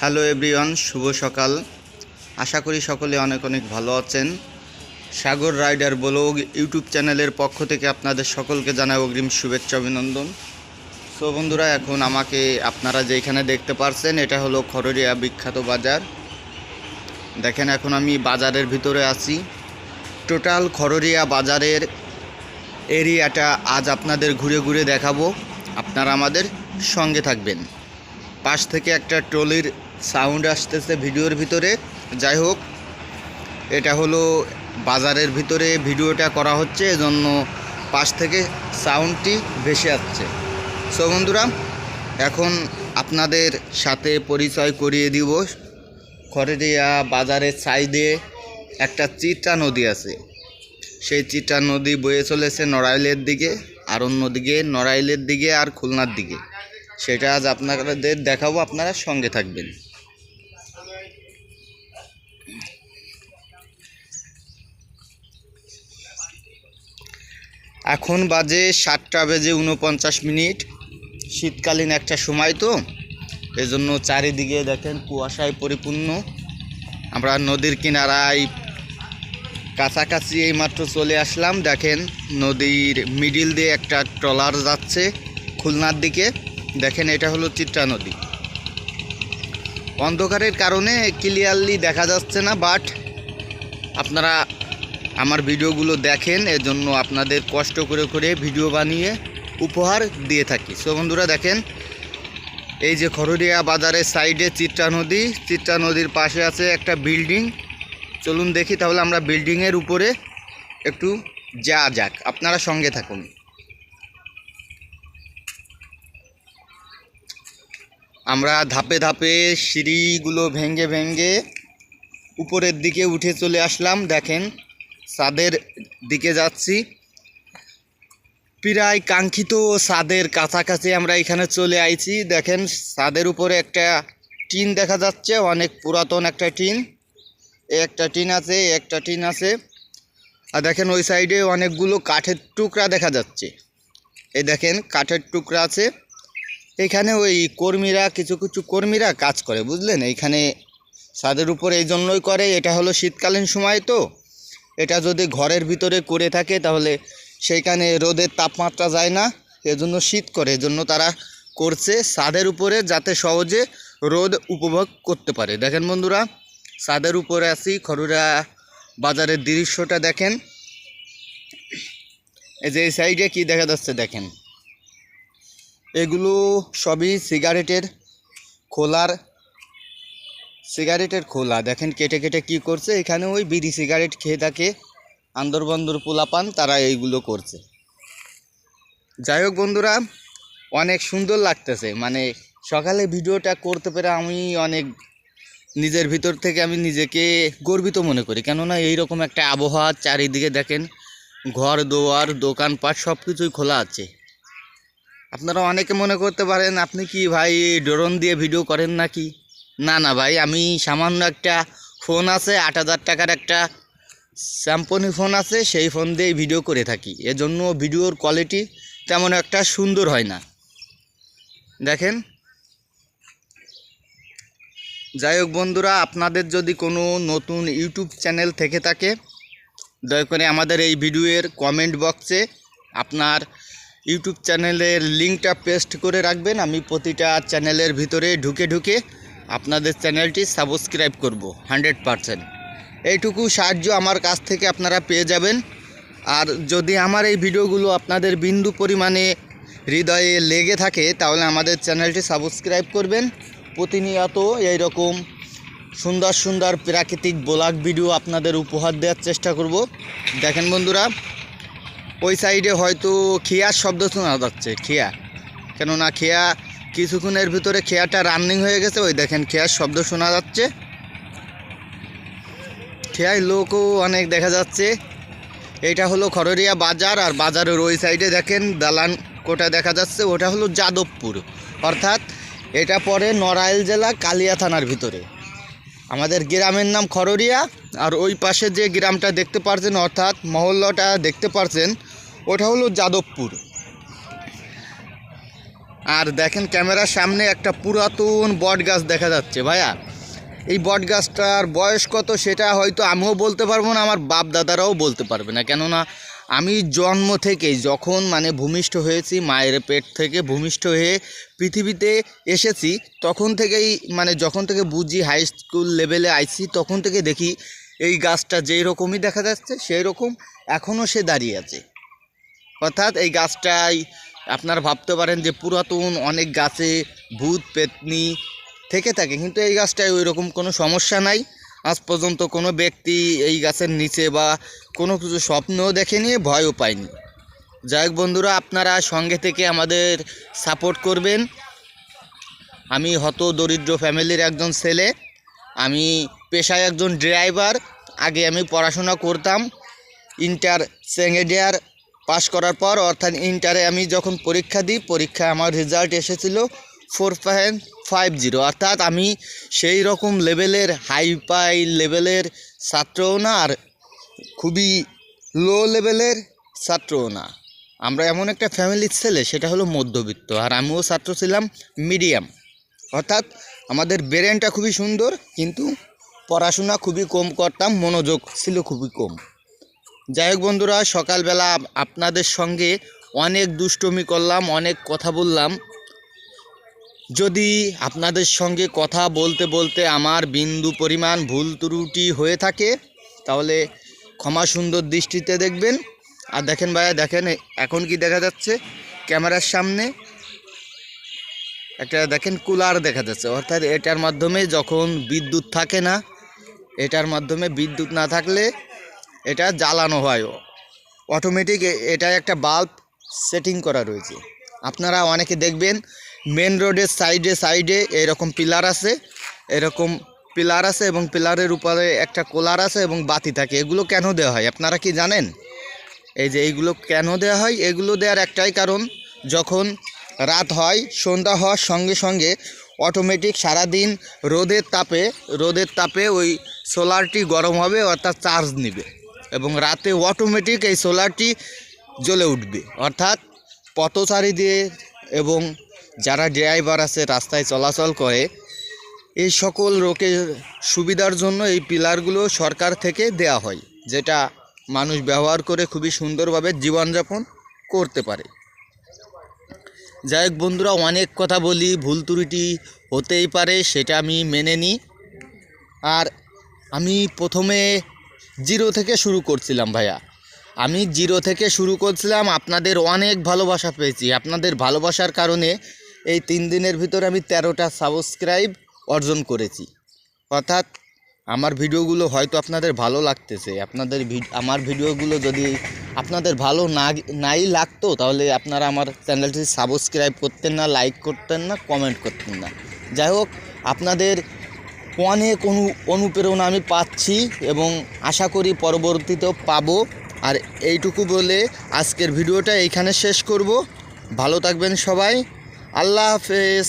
Hello everyone শুভ সকাল। আশা করি সকলে অনেক অনেক ভালো আছেন। সাগর রাইডার ব্লগ ইউটিউব চ্যানেলের পক্ষ থেকে আপনাদের সকলকে জানাই অগ্রিম শুভেচ্ছা, অভিনন্দন। সো বন্ধুরা, এখন আমাকে আপনারা যেখানে দেখতে পারছেন, এটা হলো খররিয়া বিখ্যাত বাজার। দেখেন, এখন আমি বাজারের ভিতরে আছি। টোটাল খররিয়া বাজারের এরিয়াটা আজ আপনাদের ঘুরে ঘুরে দেখাবো। আপনারা আমাদের সঙ্গে থাকবেন। পাশ থেকে একটা ট্রলির সাউন্ড আসতেছে ভিডিওর ভিতরে। যাই হোক, এটা হলো বাজারের ভিতরে ভিডিওটা করা হচ্ছে, এজন্য পাশ থেকে সাউন্ডটি ভেসে আসছে। সো বন্ধুরা, এখন আপনাদের সাথে পরিচয় করিয়ে দিব। খরেরিয়া বাজারের সাইডে একটা চিত্রা নদী আছে। সেই চিত্রা নদী বয়ে চলেছে নড়াইলের দিকে আর অন্যদিকে নড়াইলের দিকে আর খুলনার দিকে। সেটা আজ আপনাদের দেখাবো, আপনারা সঙ্গে থাকবেন। এখন বাজে সাতটা বেজে উনপঞ্চাশ মিনিট। শীতকালীন একটা সময় তো। এজন্য চারিদিকে দেখেন কুয়াশায় পরিপূর্ণ। আমরা নদীর কিনারায় কাছাকাছি এইমাত্র চলে আসলাম। দেখেন নদীর মিডিল দিয়ে একটা ট্রলার যাচ্ছে খুলনার দিকে। দেখেন এটা হলো চিত্রা নদী। অন্ধকারের কারণে ক্লিয়ারলি দেখা যাচ্ছে না বাট আপনারা আমার ভিডিওগুলো দেখেন, এজন্য আপনাদের কষ্ট করে করে ভিডিও বানিয়ে উপহার দিয়ে থাকি। সো বন্ধুরা দেখেন, এই যে খরুরিয়া বাজারের সাইডে চিত্রা নদী, চিত্রা নদীর পাশে আছে একটা বিল্ডিং। চলুন দেখি, তাহলে আমরা বিল্ডিংয়ের উপরে একটু যা যাক। আপনারা সঙ্গে থাকুন। আমরা ধাপে ধাপে সিঁড়িগুলো ভেঙ্গে ভেঙ্গে উপরের দিকে উঠে চলে আসলাম। দেখেন ছাদের দিকে যাচ্ছি। প্রায় কাঙ্ক্ষিত ছাদের কাছাকাছি আমরা এখানে চলে আইছি। দেখেন ছাদের উপরে একটা টিন দেখা যাচ্ছে, অনেক পুরাতন একটা টিন। একটা টিন আছে একটা টিন আছে। আর দেখেন, ওই সাইডে অনেকগুলো কাঠের টুকরা দেখা যাচ্ছে। এই দেখেন, কাঠের টুকরা আছে। এখানে ওই কর্মীরা, কিছু কিছু কর্মীরা কাজ করে, বুঝলেন? এইখানে ছাদের উপর এই জন্যই করে, এটা হলো শীতকালীন সময় তো। এটা যদি ঘরের ভিতরে করে থাকে, তাহলে সেইখানে রোদের তাপমাত্রা যায় না। এজন্য শীত করে, এজন্য তারা করছে ছাদের উপরে যাতে সহজে রোদ উপভোগ করতে পারে। দেখেন বন্ধুরা ছাদের উপরে আছি, খরুরা বাজারের দৃশ্যটা দেখেন। এই যে এই সাইডে কি দেখা যাচ্ছে দেখেন? এগুলো সবই সিগারেটের খোলার সিগারেটের খোলা। দেখেন কেটে কেটে কি করছে? এখানে ওই বিড়ি সিগারেট খেয়ে থাকে, আন্দরবন্দর পোলাপান, তারা এইগুলো করছে। যাই হোক বন্ধুরা, অনেক সুন্দর লাগতেছে। মানে সকালে ভিডিওটা করতে পেরে আমি অনেক নিজের ভিতর থেকে আমি নিজেকে গর্বিত মনে করি। কেননা এইরকম একটা আবহাওয়া চারিদিকে দেখেন, ঘর দোয়ার, দোকানপাট সব কিছুই খোলা আছে। আপনারা অনেকে মনে করতে পারেন, আপনি কি ভাই ড্রোন দিয়ে ভিডিও করেন নাকি? না না ভাই, আমি সামান্য একটা ফোন আছে, আট হাজার টাকার একটা স্যাম্পনি ফোন আছে, সেই ফোন দিয়েই ভিডিও করে থাকি। এজন্য ভিডিওর কোয়ালিটি তেমন একটা সুন্দর হয় না। দেখেন। যাই হোক বন্ধুরা, আপনাদের যদি কোনো নতুন ইউটিউব চ্যানেল থেকে থাকে, দয়া করে আমাদের এই ভিডিওর কমেন্ট বক্সে আপনার ইউটিউব চ্যানেলের লিঙ্কটা পেস্ট করে রাখবেন। আমি প্রতিটা চ্যানেলের ভিতরে ঢুকে ঢুকে আপনাদের চ্যানেলটি সাবস্ক্রাইব করব, হান্ড্রেড পারসেন্ট। এইটুকু সাহায্য আমার কাছ থেকে আপনারা পেয়ে যাবেন। আর যদি আমার এই ভিডিওগুলো আপনাদের বিন্দু পরিমাণে হৃদয়ে লেগে থাকে, তাহলে আমাদের চ্যানেলটি সাবস্ক্রাইব করবেন। প্রতিনিয়ত এইরকম সুন্দর সুন্দর প্রাকৃতিক ব্লগ ভিডিও আপনাদের উপহার দেওয়ার চেষ্টা করব। দেখেন বন্ধুরা, ওই সাইডে হয়তো খেয়ার শব্দ শোনা যাচ্ছে, খেয়া। কেননা খেয়া কিছুক্ষণের ভিতরে খেয়াটা রানিং হয়ে গেছে। ওই দেখেন খেয়ার শব্দ শোনা যাচ্ছে। খেয়ায় লোকও অনেক দেখা যাচ্ছে। এটা হলো খররিয়া বাজার আর বাজারের ওই সাইডে দেখেন দালান কোটা দেখা যাচ্ছে। ওটা হলো যাদবপুর। অর্থাৎ এটা পড়ে নড়াইল জেলা কালিয়া থানার ভিতরে। আমাদের গ্রামের নাম খররিয়া আর ওই পাশে যে গ্রামটা দেখতে পারছেন, অর্থাৎ মহল্লাটা দেখতে পারছেন, ওটা হলো যাদবপুর। আর দেখেন ক্যামেরার সামনে একটা পুরাতন বট গাছ দেখা যাচ্ছে, ভাইয়া। এই বট গাছটার বয়স কত সেটা হয়তো আমিও বলতে পারব না, আমার বাপ দাদারাও বলতে পারবে না। কেননা, আমি জন্ম থেকেই যখন মানে ভূমিষ্ঠ হয়েছি, মায়ের পেট থেকে ভূমিষ্ঠ হয়ে পৃথিবীতে এসেছি, তখন থেকেই মানে যখন থেকে বুঝি হাই স্কুল লেভেলে আইছি, তখন থেকে দেখি এই গাছটা যেই রকমই দেখা যাচ্ছে, সেই রকম এখনও সে দাঁড়িয়ে আছে। অর্থাৎ এই গাছটাই আপনারা ভাবতে পারেন যে পুরাতন অনেক গাছে ভূত, পেতনি থেকে থাকে, কিন্তু এই গাছটায় ওই রকম কোনো সমস্যা নাই। আজ পর্যন্ত কোনো ব্যক্তি এই গাছের নিচে বা কোনো কিছু স্বপ্নও দেখেনি, ভয়ও পায়নি। যাই বন্ধুরা, আপনারা সঙ্গে থেকে আমাদের সাপোর্ট করবেন। আমি হত দরিদ্র ফ্যামিলির একজন ছেলে, আমি পেশায় একজন ড্রাইভার, আগে আমি পড়াশোনা করতাম, ইন্টার সেকেন্ড ইয়ার পাশ করার পর, অর্থাৎ ইন্টারে আমি যখন পরীক্ষা দিই পরীক্ষায় আমার রেজাল্ট এসেছিল ফোর পয়েন্ট ফাইভ জিরো অর্থাৎ আমি সেই রকম লেভেলের হাই পাই লেভেলের ছাত্রও না, আর খুবই লো লেভেলের ছাত্রও না। আমরা এমন একটা ফ্যামিলির ছেলে, সেটা হলো মধ্যবিত্ত, আর আমিও ছাত্র ছিলাম মিডিয়াম অর্থাৎ আমাদের ব্রেনটা খুবই সুন্দর, কিন্তু পড়াশোনা খুবই কম করতাম, মনোযোগ ছিল খুবই কম। যাই হোক বন্ধুরা, সকালবেলা আপনাদের সঙ্গে অনেক দুষ্টমি করলাম, অনেক কথা বললাম। যদি আপনাদের সঙ্গে কথা বলতে বলতে আমার বিন্দু পরিমাণ ভুল ত্রুটি হয়ে থাকে, তাহলে ক্ষমা সুন্দর দৃষ্টিতে দেখবেন। আর দেখেন ভাইয়া, দেখেন, এখন কি দেখা যাচ্ছে? ক্যামেরার সামনে একটা, দেখেন, কুলার দেখা যাচ্ছে। অর্থাৎ এটার মাধ্যমে যখন বিদ্যুৎ থাকে না, এটার মাধ্যমে বিদ্যুৎ না থাকলে এটা জ্বালানো হয়। অটোমেটিক এটা একটা বাল্ব সেটিং করা রয়েছে। আপনারা অনেকে দেখবেন মেন রোডের সাইডে সাইডে এরকম পিলার আছে, এরকম পিলার আছে এবং পিলারের উপরে একটা কোলার আছে এবং বাতি থাকে। এগুলো কেন দেওয়া হয়? আপনারা কি জানেন? এই যে এইগুলো কেন দেওয়া হয়? এগুলো দেওয়ার একটাই কারণ, যখন রাত হয়, সন্ধ্যা হওয়ার সঙ্গে সঙ্গে অটোমেটিক সারাদিন রোদের তাপে রোদের তাপে ওই সোলারটি গরম হবে, অর্থাৎ চার্জ নেবে। এবং রাতে অটোমেটিক এই সোলারটি জ্বলে উঠবে। অর্থাৎ পথচারী দিয়ে এবং যারা ড্রাইভার আছে, রাস্তায় চলাচল করে, এই সকল রোগের সুবিধার জন্য এই পিলারগুলো সরকার থেকে দেয়া হয়, যেটা মানুষ ব্যবহার করে খুবই সুন্দরভাবে জীবনযাপন করতে পারে। যাই হোক বন্ধুরা, অনেক কথা বলি, ভুল ত্রুটি হতেই পারে, সেটা আমি মেনে নিই। আর আমি প্রথমে জিরো থেকে শুরু করছিলাম ভাইয়া। আমি জিরো থেকে শুরু করছিলাম, আপনাদের অনেক ভালোবাসা পেয়েছি। আপনাদের ভালোবাসার কারণে এই তিন দিনের ভিতরে আমি তেরোটা সাবস্ক্রাইব অর্জন করেছি। অর্থাৎ আমার ভিডিওগুলো হয়তো আপনাদের ভালো লাগতেছে। আপনাদের আমার ভিডিওগুলো যদি আপনাদের ভালো না, নাই লাগতো, তাহলে আপনারা আমার চ্যানেলটি সাবস্ক্রাইব করতেন না লাইক করতেন না কমেন্ট করতেন না। যাই হোক, আপনাদের অনেক অনু, অনুপ্রেরণা আমি পাচ্ছি এবং আশা করি পরবর্তীতেও পাবো। আর এইটুকু বলে আজকের ভিডিওটা এইখানে শেষ করব। ভালো থাকবেন সবাই। আল্লাহ হাফেজ।